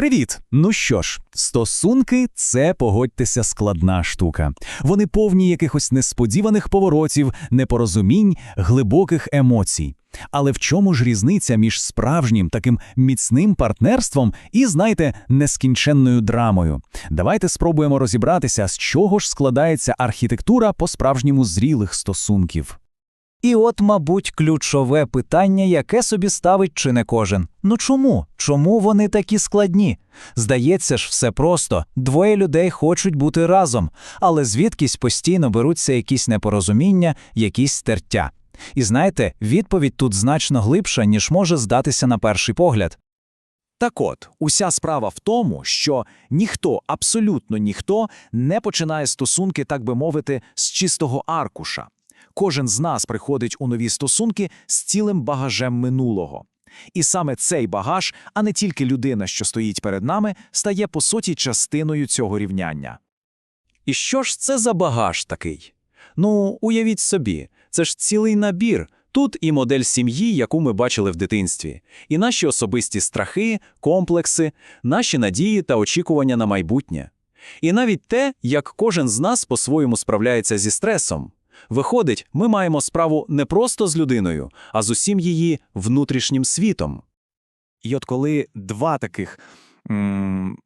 Привіт! Ну що ж, стосунки це погодьтеся складна штука. Вони повні якихось несподіваних поворотів, непорозумінь, глибоких емоцій. Але в чому ж різниця між справжнім таким міцним партнерством і, знаєте, нескінченною драмою? Давайте спробуємо розібратися, з чого ж складається архітектура по-справжньому зрілих стосунків. І от, мабуть, ключове питання, яке собі ставить чи не кожен. Ну чому? Чому вони такі складні? Здається ж, все просто. Двоє людей хочуть бути разом, але звідкись постійно беруться якісь непорозуміння, якісь стертя. І знаєте, відповідь тут значно глибша, ніж може здатися на перший погляд. Так от, уся справа в тому, що ніхто, абсолютно ніхто, не починає стосунки, так би мовити, з чистого аркуша. Кожен з нас приходить у нові стосунки з цілим багажем минулого. І саме цей багаж, а не тільки людина, що стоїть перед нами, стає по суті частиною цього рівняння. І що ж це за багаж такий? Ну, уявіть собі, це ж цілий набір. Тут і модель сім'ї, яку ми бачили в дитинстві, і наші особисті страхи, комплекси, наші надії та очікування на майбутнє. І навіть те, як кожен з нас по-своєму справляється зі стресом. Виходить, ми маємо справу не просто з людиною, а з усім її внутрішнім світом. І от коли два таких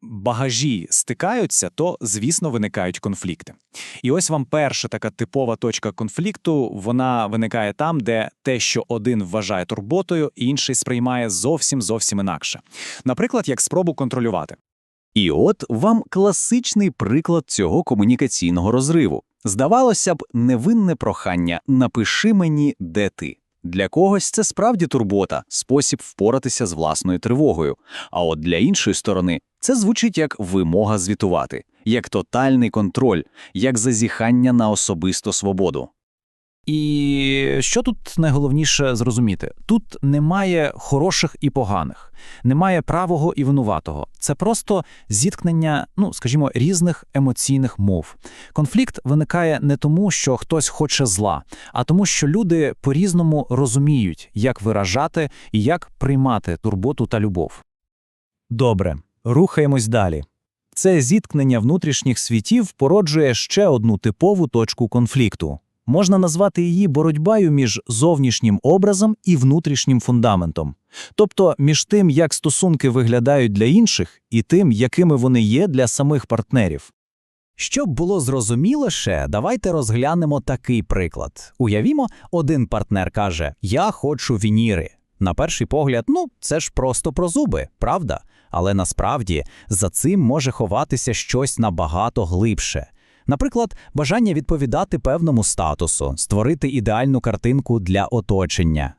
багажі стикаються, то, звісно, виникають конфлікти. І ось вам перша така типова точка конфлікту, вона виникає там, де те, що один вважає турботою, інший сприймає зовсім зовсім інакше. Наприклад, як спробу контролювати. І от вам класичний приклад цього комунікаційного розриву. Здавалося б, невинне прохання напиши мені, де ти. Для когось це справді турбота, спосіб впоратися з власною тривогою. А от для іншої сторони це звучить як вимога звітувати, як тотальний контроль, як зазіхання на особисту свободу. І що тут найголовніше зрозуміти? Тут немає хороших і поганих, немає правого і винуватого. Це просто зіткнення, ну скажімо, різних емоційних мов. Конфлікт виникає не тому, що хтось хоче зла, а тому, що люди по-різному розуміють, як виражати і як приймати турботу та любов. Добре, рухаємось далі. Це зіткнення внутрішніх світів породжує ще одну типову точку конфлікту. Можна назвати її боротьбою між зовнішнім образом і внутрішнім фундаментом, тобто між тим, як стосунки виглядають для інших, і тим, якими вони є для самих партнерів. Щоб було зрозуміліше, давайте розглянемо такий приклад. Уявімо, один партнер каже: Я хочу вініри. На перший погляд, ну це ж просто про зуби, правда? Але насправді за цим може ховатися щось набагато глибше. Наприклад, бажання відповідати певному статусу, створити ідеальну картинку для оточення.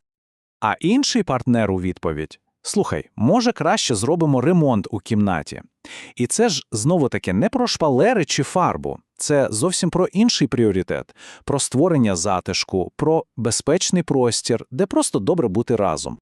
А інший партнер у відповідь: Слухай, може, краще зробимо ремонт у кімнаті. І це ж знову таки не про шпалери чи фарбу, це зовсім про інший пріоритет, про створення затишку, про безпечний простір, де просто добре бути разом.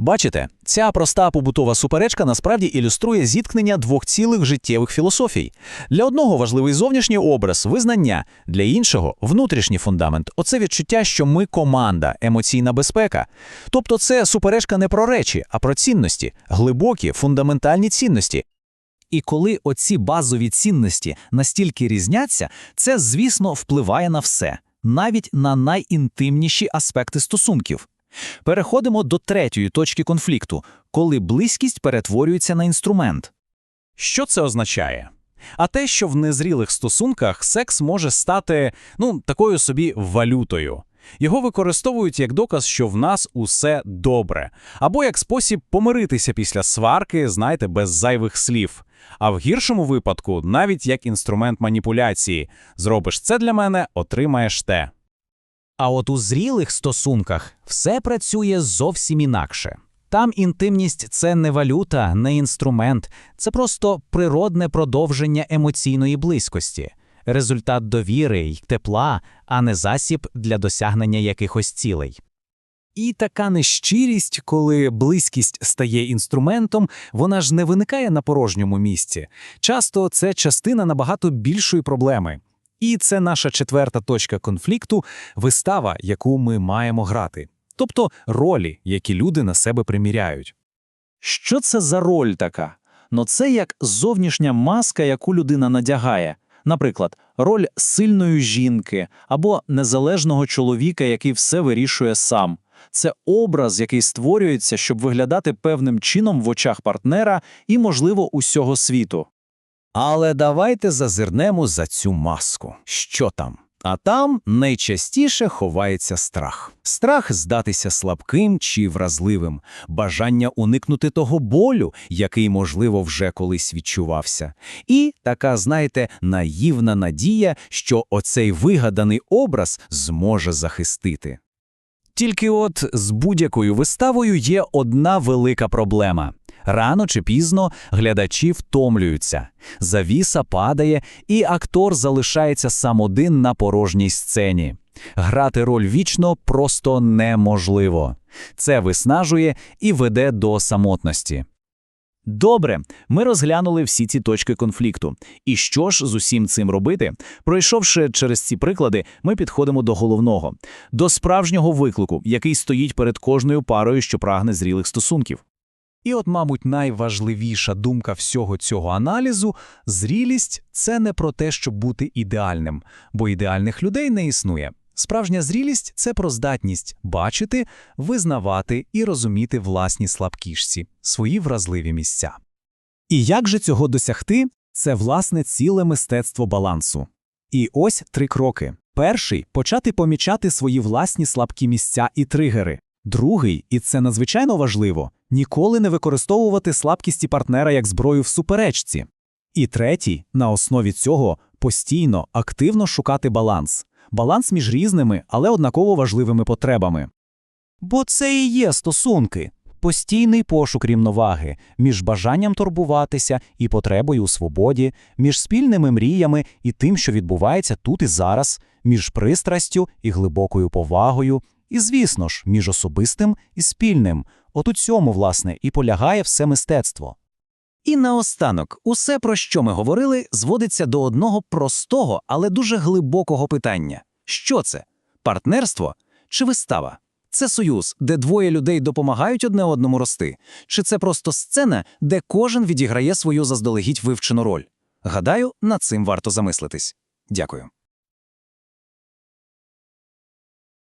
Бачите, ця проста побутова суперечка насправді ілюструє зіткнення двох цілих життєвих філософій. Для одного важливий зовнішній образ, визнання, для іншого внутрішній фундамент. Оце відчуття, що ми команда, емоційна безпека. Тобто, це суперечка не про речі, а про цінності, глибокі, фундаментальні цінності. І коли оці базові цінності настільки різняться, це, звісно, впливає на все, навіть на найінтимніші аспекти стосунків. Переходимо до третьої точки конфлікту, коли близькість перетворюється на інструмент. Що це означає? А те, що в незрілих стосунках секс може стати ну, такою собі валютою. Його використовують як доказ, що в нас усе добре, або як спосіб помиритися після сварки, знаєте, без зайвих слів. А в гіршому випадку навіть як інструмент маніпуляції. Зробиш це для мене, отримаєш те. А от у зрілих стосунках все працює зовсім інакше. Там інтимність це не валюта, не інструмент, це просто природне продовження емоційної близькості, результат довіри й тепла, а не засіб для досягнення якихось цілей. І така нещирість, коли близькість стає інструментом, вона ж не виникає на порожньому місці. Часто це частина набагато більшої проблеми. І це наша четверта точка конфлікту вистава, яку ми маємо грати, тобто ролі, які люди на себе приміряють. Що це за роль така? но це як зовнішня маска, яку людина надягає. Наприклад, роль сильної жінки або незалежного чоловіка, який все вирішує сам. Це образ, який створюється, щоб виглядати певним чином в очах партнера і, можливо, усього світу. Але давайте зазирнемо за цю маску. Що там? А там найчастіше ховається страх. Страх здатися слабким чи вразливим, бажання уникнути того болю, який, можливо, вже колись відчувався. І така, знаєте, наївна надія, що оцей вигаданий образ зможе захистити. Тільки от з будь-якою виставою є одна велика проблема. Рано чи пізно глядачі втомлюються, завіса падає, і актор залишається сам один на порожній сцені. Грати роль вічно просто неможливо. Це виснажує і веде до самотності. Добре, ми розглянули всі ці точки конфлікту. І що ж з усім цим робити? Пройшовши через ці приклади, ми підходимо до головного, до справжнього виклику, який стоїть перед кожною парою, що прагне зрілих стосунків. І от, мабуть, найважливіша думка всього цього аналізу – зрілість – це не про те, щоб бути ідеальним, бо ідеальних людей не існує. Справжня зрілість – це про здатність бачити, визнавати і розуміти власні слабкішці, свої вразливі місця. І як же цього досягти? Це, власне, ціле мистецтво балансу. І ось три кроки. Перший – почати помічати свої власні слабкі місця і тригери. Другий, і це надзвичайно важливо, ніколи не використовувати слабкісті партнера як зброю в суперечці. І третій, на основі цього постійно, активно шукати баланс. Баланс між різними, але однаково важливими потребами. Бо це і є стосунки. Постійний пошук рівноваги між бажанням турбуватися і потребою у свободі, між спільними мріями і тим, що відбувається тут і зараз, між пристрастю і глибокою повагою, і, звісно ж, між особистим і спільним. От у цьому, власне, і полягає все мистецтво. І наостанок, усе, про що ми говорили, зводиться до одного простого, але дуже глибокого питання. Що це? Партнерство чи вистава? Це союз, де двоє людей допомагають одне одному рости? Чи це просто сцена, де кожен відіграє свою заздалегідь вивчену роль? Гадаю, над цим варто замислитись. Дякую.